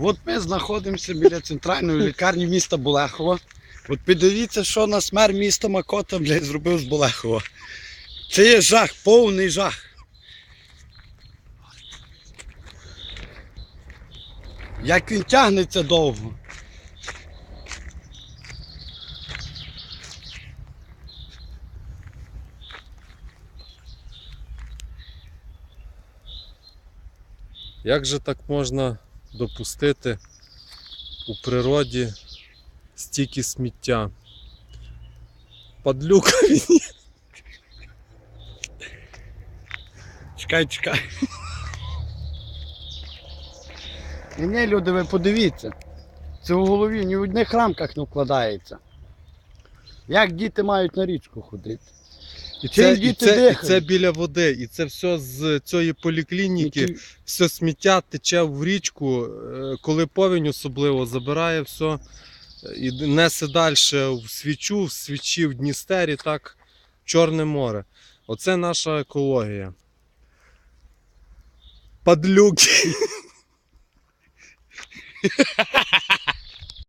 От ми знаходимося біля центральної лікарні міста Болехова. От подивіться, що нас мер міста Макота блядь, зробив з Болехова. Це є жах, повний жах. Як він тягнеться довго. Як же так можна допустити у природі стільки сміття? Падлюка він. Чекай, чекай. Ні, ні, люди, ви подивіться. Це в голові ні в одних рамках не вкладається. Як діти мають на річку ходити? І Це, і, це, і це біля води, і це все з цієї поліклініки. Які- все сміття тече в річку, е, коли повінь особливо забирає все е, і несе далі в свічу, в свічі в Дністері, так, в Чорне море. Оце наша екологія. Падлюки.